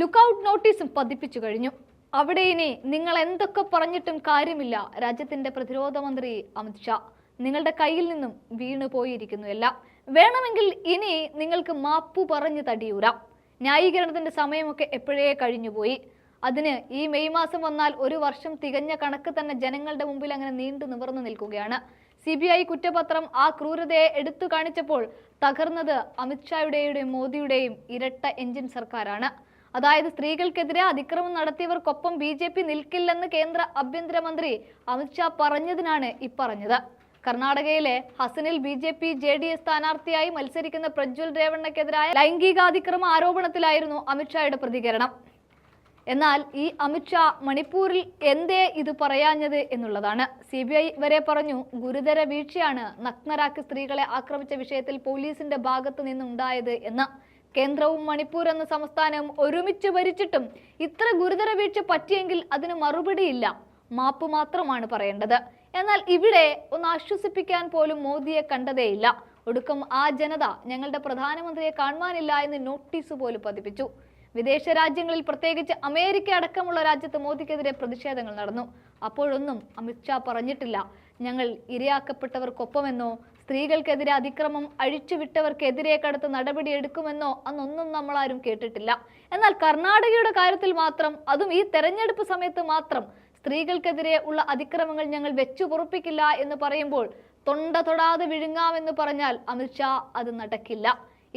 Lookout നോട്ടീസും പതിപ്പിച്ചു കഴിഞ്ഞു. അവിടെ ഇനി നിങ്ങൾ എന്തൊക്കെ പറഞ്ഞിട്ടും കാര്യമില്ല രാജ്യത്തിന്റെ പ്രതിരോധ മന്ത്രി അമിത്ഷാ നിങ്ങളുടെ കയ്യിൽ നിന്നും വീണു പോയിരിക്കുന്നു എല്ലാം. വേണമെങ്കിൽ ഇനി നിങ്ങൾക്ക് മാപ്പു പറഞ്ഞു തടിയൂരാം. ന്യായീകരണത്തിന്റെ സമയമൊക്കെ എപ്പോഴേ കഴിഞ്ഞുപോയി അതിന് ഈ മെയ് മാസം വന്നാൽ ഒരു വർഷം തികഞ്ഞ കണക്ക് തന്നെ ജനങ്ങളുടെ മുമ്പിൽ അങ്ങനെ നീണ്ടു നിവർന്നു നിൽക്കുകയാണ്. സി ബി ഐ കുറ്റപത്രം ആ ക്രൂരതയെ എടുത്തു കാണിച്ചപ്പോൾ തകർന്നത് അമിത്ഷായുടെയും മോദിയുടെയും ഇരട്ട എഞ്ചിൻ സർക്കാരാണ്. അതായത് സ്ത്രീകൾക്കെതിരെ അതിക്രമം നടത്തിയവർക്കൊപ്പം ബി ജെ പി നിൽക്കില്ലെന്ന് കേന്ദ്ര ആഭ്യന്തരമന്ത്രി അമിത്ഷാ പറഞ്ഞതിനാണ് ഇപ്പറഞ്ഞത്. കർണാടകയിലെ ഹസനിൽ B J P J D S സ്ഥാനാർത്ഥിയായി മത്സരിക്കുന്ന പ്രജ്വൽ രേവണ്ണക്കെതിരായ ലൈംഗികാതിക്രമ ആരോപണത്തിലായിരുന്നു അമിത്ഷായുടെ പ്രതികരണം. എന്നാൽ ഈ അമിത്ഷാ മണിപ്പൂരിൽ എന്തേ ഇത് പറയാഞ്ഞത് എന്നുള്ളതാണ്. സി ബി ഐ വരെ പറഞ്ഞു ഗുരുതര വീഴ്ചയാണ് നഗ്നരാക്കി സ്ത്രീകളെ ആക്രമിച്ച വിഷയത്തിൽ പോലീസിന്റെ ഭാഗത്തു നിന്നുണ്ടായത് എന്ന്. കേന്ദ്രവും മണിപ്പൂർ എന്ന സംസ്ഥാനവും ഒരുമിച്ച് ഭരിച്ചിട്ടും ഇത്ര ഗുരുതര വീഴ്ച പറ്റിയെങ്കിൽ അതിന് മറുപടിയില്ല. മാപ്പ് മാത്രമാണ് പറയേണ്ടത്. എന്നാൽ ഇവിടെ ഒന്ന് ആശ്വസിപ്പിക്കാൻ പോലും മോദിയെ കണ്ടതേയില്ല. ഒടുക്കം ആ ജനത ഞങ്ങളുടെ പ്രധാനമന്ത്രിയെ കാണുവാനില്ല എന്ന് നോട്ടീസ് പോലും പതിപ്പിച്ചു. വിദേശ രാജ്യങ്ങളിൽ പ്രത്യേകിച്ച് അമേരിക്ക അടക്കമുള്ള രാജ്യത്ത് മോദിക്കെതിരെ പ്രതിഷേധങ്ങൾ നടന്നു. അപ്പോഴൊന്നും അമിത്ഷാ പറഞ്ഞിട്ടില്ല. ഞങ്ങൾ ഇരയാക്കപ്പെട്ടവർക്കൊപ്പമെന്നോ സ്ത്രീകൾക്കെതിരെ അതിക്രമം അഴിച്ചുവിട്ടവർക്കെതിരെ കടത്ത് നടപടി എടുക്കുമെന്നോ അന്നൊന്നും ആരും കേട്ടിട്ടില്ല. എന്നാൽ കർണാടകയുടെ കാര്യത്തിൽ മാത്രം അതും ഈ തെരഞ്ഞെടുപ്പ് സമയത്ത് മാത്രം സ്ത്രീകൾക്കെതിരെ ഉള്ള അതിക്രമങ്ങൾ ഞങ്ങൾ വെച്ചു പൊറുപ്പിക്കില്ല എന്ന് പറയുമ്പോൾ തൊണ്ട തൊടാതെ വിഴുങ്ങാമെന്ന് പറഞ്ഞാൽ അമിത്ഷാ അത് നടക്കില്ല.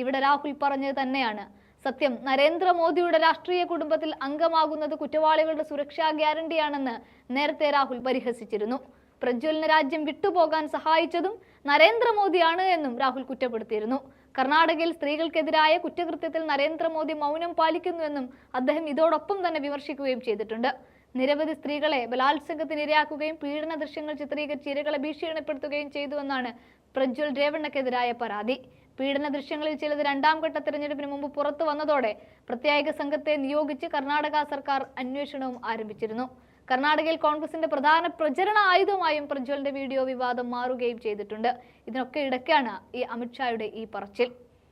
ഇവിടെ രാഹുൽ പറഞ്ഞത് തന്നെയാണ്. സത്യം നരേന്ദ്രമോദിയുടെ രാഷ്ട്രീയ കുടുംബത്തിൽ അംഗമാകുന്നത് കുറ്റവാളികളുടെ സുരക്ഷാ ഗ്യാരണ്ടിയാണെന്ന് നേരത്തെ രാഹുൽ പരിഹസിച്ചിരുന്നു. പ്രജ്വലിന് രാജ്യം വിട്ടുപോകാൻ സഹായിച്ചതും നരേന്ദ്രമോദിയാണ് എന്നും രാഹുൽ കുറ്റപ്പെടുത്തിയിരുന്നു. കർണാടകയിൽ സ്ത്രീകൾക്കെതിരായ കുറ്റകൃത്യത്തിൽ നരേന്ദ്രമോദി മൗനം പാലിക്കുന്നുവെന്നും അദ്ദേഹം ഇതോടൊപ്പം തന്നെ വിമർശിക്കുകയും ചെയ്തിട്ടുണ്ട്. നിരവധി സ്ത്രീകളെ ബലാത്സംഗത്തിന് ഇരയാക്കുകയും പീഡന ദൃശ്യങ്ങൾ ചിത്രീകരിച്ച് ഇരകളെ ഭീഷണിപ്പെടുത്തുകയും ചെയ്തുവെന്നാണ് പ്രജ്വൽ രേവണ്ണക്കെതിരായ പരാതി. പീഡന ദൃശ്യങ്ങളിൽ ചിലത് രണ്ടാം ഘട്ട തെരഞ്ഞെടുപ്പിന് മുമ്പ് പുറത്തു വന്നതോടെ പ്രത്യേക സംഘത്തെ നിയോഗിച്ച് കർണാടക സർക്കാർ അന്വേഷണവും ആരംഭിച്ചിരുന്നു. കർണാടകയിൽ കോൺഗ്രസിന്റെ പ്രധാന പ്രചരണ ആയുധമായും പ്രജ്വലിന്റെ വീഡിയോ വിവാദം മാറുകയും ചെയ്തിട്ടുണ്ട്. ഇതിനൊക്കെ ഇടയ്ക്കാണ് ഈ അമിത്ഷായുടെ ഈ പറച്ചിൽ.